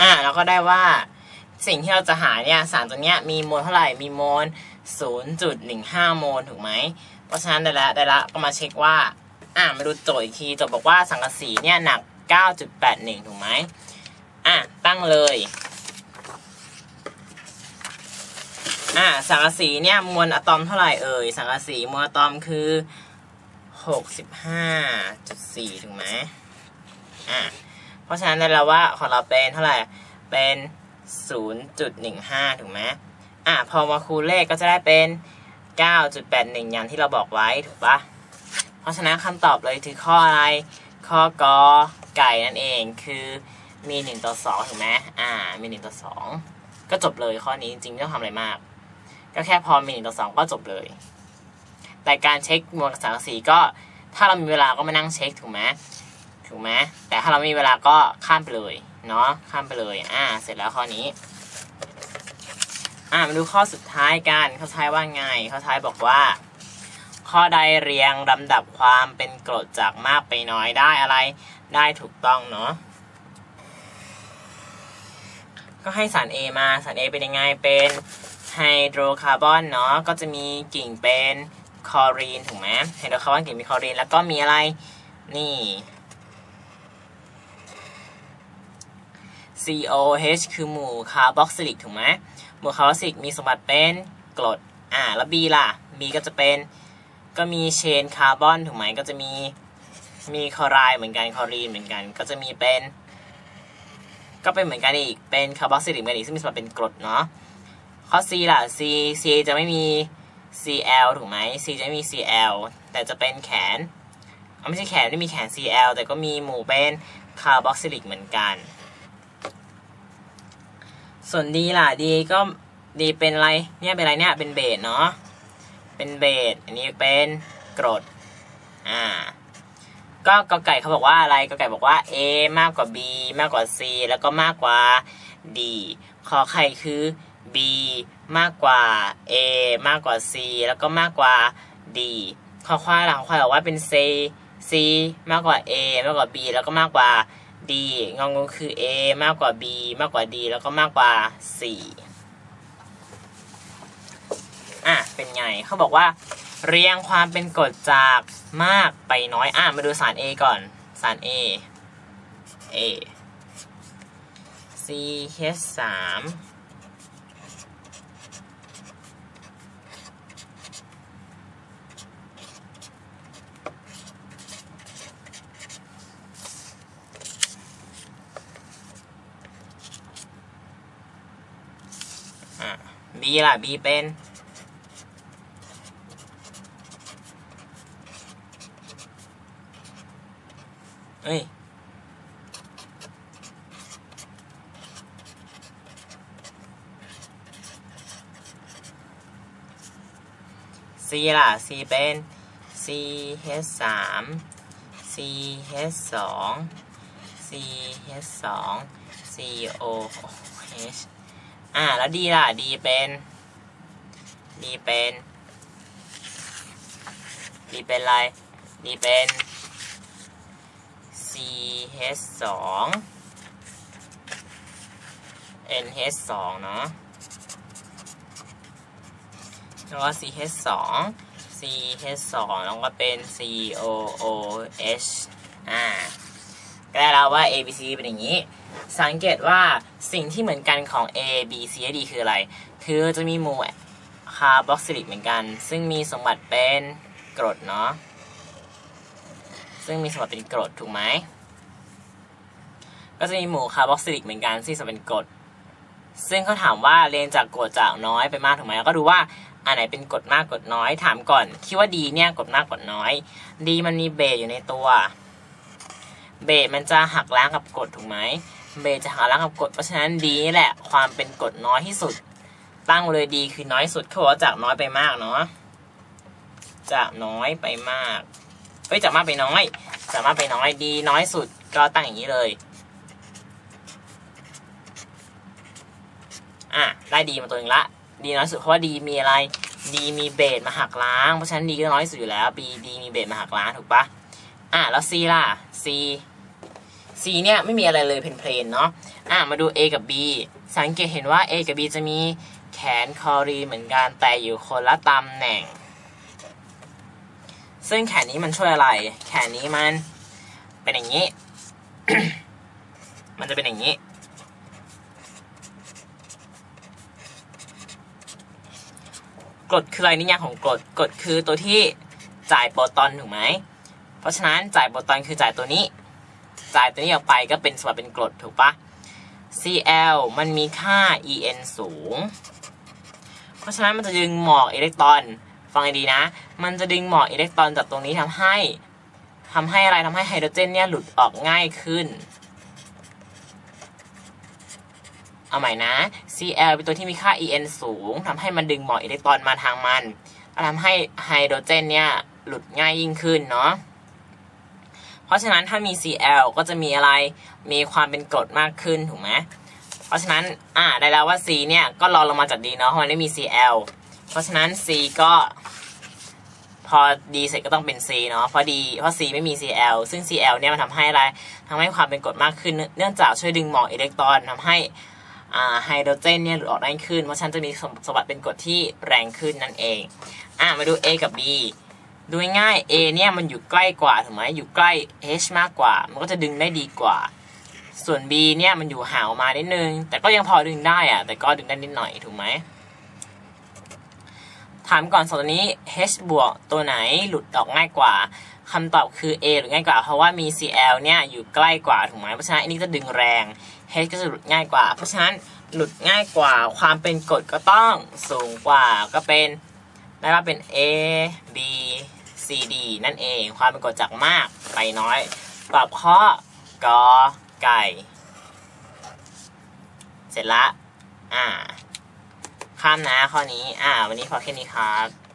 อ่าเราก็ได้ว่าสิ่งที่เราจะหาเนี่ยสารตัวเนี้ยมีโมลเท่าไหร่มีโมล 0.15 โมลถูกไหม เพราะฉะนั้นได้ละได้ละก็มาเช็คว่า อ่ามาดูโจทย์อีกทีโจทย์บอกว่าสังกะสีเนี่ยหนัก 9.81 ถูกไหมอะตั้งเลยอ่าสังกะสีเนี่ยมวลอะตอมเท่าไหร่เอ่ยสังกะสีมวลอะตอมคือ 65.4 ถูกไหมอ่า เพราะฉะนั้นได้แล้วว่าของเราเป็นเท่าไหร่ เป็น 0.15 ถูกไหมอะพอมาคูณเลขก็จะได้เป็น 9.81 อย่างที่เราบอกไว้ถูกปะเพราะฉะนั้นคำตอบเลยคือข้ออะไร ข้อกอไก่นั่นเองคือมี 1 ต่อ 2 ถูกไหมอ่า มี 1 ต่อ 2 ก็จบเลยข้อนี้จริงๆไม่ต้องทำอะไรมาก ก็แค่พอมี 1 ต่อ 2 ก็จบเลย แต่การเช็คมวลสังสีก็ถ้าเรามีเวลาก็มานั่งเช็คถูกไหม ถูกไหมแต่ถ้าเราไม่มีเวลาก็ข้ามไปเลยเนาะข้ามไปเลยอ่าเสร็จแล้วข้อนี้อ่ามาดูข้อสุดท้ายกันเขาท้ายว่าไงเขาท้ายบอกว่า ข้อใดเรียงลำดับความเป็นกรดจากมากไปน้อยได้อะไรได้ถูกต้องเนาะก็ให้สาร A มาสาร A เป็นยังไงเป็นไฮโดรคาร์บอนเนาะก็จะมีกิ่งเป็นคลอรีนถูกไหมไฮโดรคาร์บอนกิ่งมีคลอรีนแล้วก็มีอะไรนี่ COH คือหมู่คาร์บอกซิลิกถูกไหมหมู่คาร์บอกซิลิกมีสมบัติเป็นกรดอ่าแล้ว B ล่ะ B ก็จะเป็นก็มีเชนคาร์บอนถูกไหมก็จะมีมีคลอไรด์เหมือนกันคลอรีนเหมือนกัน ก็จะมีเป็น ก็เป็นเหมือนกันอีกเป็นคาร์บอกซิลิกเหมือนกันอีกซึ่งมีสมบัติเป็นกรดเนาะข้อ C ล่ะ C C จะไม่มี Cl ถูกไหม C จะไม่มี Cl แต่จะเป็นแขนไม่ใช่แขนไม่มีแขน Cl แต่ก็มีหมู่เป็นคาร์บอกซิลิกเหมือนกัน ส่วนดีล่ะดีก็ดีเป็นอะไรเนี่ยเป็นอะไรเนี่ยเป็นเบสเนาะเป็นเบสอันนี้เป็นกรดอ่าก็กอไก่เขาบอกว่าอะไรกอไก่บอกว่า A มากกว่า B มากกว่า C แล้วก็มากกว่า D ขอไข่คือ B มากกว่า A มากกว่า C แล้วก็มากกว่า D ขอควายล่ะขอควายบอกว่าเป็น C C มากกว่า A มากกว่า B แล้วก็มากกว่า d งองูคือ a มากกว่า b มากกว่า d แล้วก็มากกว่า 4 อะ เป็นไงเขาบอกว่า เรียงความเป็นกรดจากมากไปน้อย อะ มาดูสาร a ก่อน สาร a a C H 3 B ล่ะ B เป็นเอ้ย C ล่ะ C เป็น C H สาม C H สอง C H สอง C O H อ่า แล้ว D ล่ะ D เป็น D เป็น D เป็นอะไร D เป็น CH สอง NH สองเนาะแล้วก็ CH สอง CH สองแล้วก็เป็น COOH อ่า ได้แล้วว่า A B C เป็นอย่างนี้ สังเกตว่าสิ่งที่เหมือนกันของ A B C และ D คืออะไร คือจะมีหมู่คาร์บอกซิลิกเหมือนกัน ซึ่งมีสมบัติเป็นกรดเนาะ ซึ่งมีสมบัติเป็นกรดถูกไหม ก็จะมีหมู่คาร์บอกซิลิกเหมือนกันซึ่งสมบัติเป็นกรด ซึ่งเขาถามว่าเรียงจากกรดจากน้อยไปมากถูกไหมก็ดูว่าอันไหนเป็นกรดมากกรดน้อย ถามก่อน คิดว่าดีเนี่ยกรดมากกรดน้อย ดีมันมีเบสอยู่ในตัว เบสมันจะหักล้างกับกดถูกไหมเบสจะหักล้างกับกดเพราะฉะนั้นดีนี่แหละความเป็นกดน้อยที่สุด ตั้งเลยดีคือน้อยสุดเขาบอกว่าจากน้อยไปมากเนาะจากน้อยไปมากเอ้ยจากมากไปน้อยจากมากไปน้อยดีน้อยสุดก็ตั้งอย่างนี้เลยอะได้ดีมาตัวหนึงละ ดีน้อยสุดเพราะว่าดีมีอะไรดีมีเบสมาหักล้างเพราะฉะนั้นดีก็น้อยสุดอยู่แล้ว B ดีมีเบสมาหักล้างถูกปะ อะแล้ว C ล่ะ C C เนี่ยไม่มีอะไรเลยเพนเพลนเนาะอะมาดู A กับ B สังเกตเห็นว่า A กับ B จะมีแขนคอรีเหมือนกันแต่อยู่คนละตำแหน่ง ซึ่งแขนนี้มันช่วยอะไร แขนนี้มันเป็นอย่างนี้ มันจะเป็นอย่างนี้ กรดคืออะไรนิยามของกรดกรดคือตัวที่จ่ายโปรตอนถูกไหม ราะฉะนั้นจ่ายโปรตอนคือจ่ายตัวนี้ จ่ายตัวนี้ออกไปก็เป็นสมบัติเป็นกรดถูกปะ Cl มันมีค่า En สูง เพราะฉะนั้นมันจะดึงหมอกอิเล็กตรอน ฟังให้ดีนะ มันจะดึงหมอกอิเล็กตรอนจากตรงนี้ทำให้ทำให้อะไรทำให้ไฮโดรเจนเนี่ยหลุดออกง่ายขึ้น เอาใหม่นะ Cl เป็นตัวที่มีค่า En สูงทำให้มันดึงหมอกอิเล็กตรอนมาทางมันทำให้ไฮโดรเจนเนี่ยหลุดง่ายยิ่งขึ้นเนาะ เพราะฉะนั้นถ้ามี Cl ก็จะมีอะไร มีความเป็นกรดมากขึ้นถูกไหมเพราะฉะนั้นอ่าได้แล้วว่า C เนี่ยก็รองลงมาจาก D เนาะเพราะมันไม่มี Cl เพราะฉะนั้น C ก็ พอ D เสร็จก็ต้องเป็น C เนาะเพราะ D เพราะ C ไม่มี Cl ซึ่ง Cl เนี่ยมันทำให้อะไรทำให้ความเป็นกรดมากขึ้น เนื่องจากช่วยดึงหมอกอิเล็กตรอนทำให้อ่าไฮโดรเจนเนี่ยหลุดออกได้ขึ้น เพราะฉะนั้นจะมีสมบัติเป็นกรดที่แรงขึ้นนั่นเอง อ่ามาดู A กับ B ดูง่าย A เนี่ยมันอยู่ใกล้กว่าถูกไหมอยู่ใกล้ H มากกว่า มันก็จะดึงได้ดีกว่า ส่วน B เนี่ยมันอยู่ห่างออกมานิดนึง แต่ก็ยังพอดึงได้อะแต่ก็ดึงได้นิดหน่อยถูกไหมถามก่อนสองตัวนี้ H บวกตัวไหนหลุดออกง่ายกว่าคำตอบคือ A หลุดง่ายกว่า เพราะว่ามี Cl เนี่ยอยู่ใกล้กว่าถูกไหมเพราะฉะนั้นอันนี้จะดึงแรง H ก็จะหลุดง่ายกว่า เพราะฉะนั้นหลุดง่ายกว่า ความเป็นกรดก็ต้องสูงกว่าก็เป็นได้ว่าเป็น A B C D นั่นเอง ความเป็นกรดจากมากไปน้อย ตอบข้อกอไก่ เสร็จละ อ่า ข้ามนะข้อนี้ อ่า วันนี้พอแค่นี้ครับ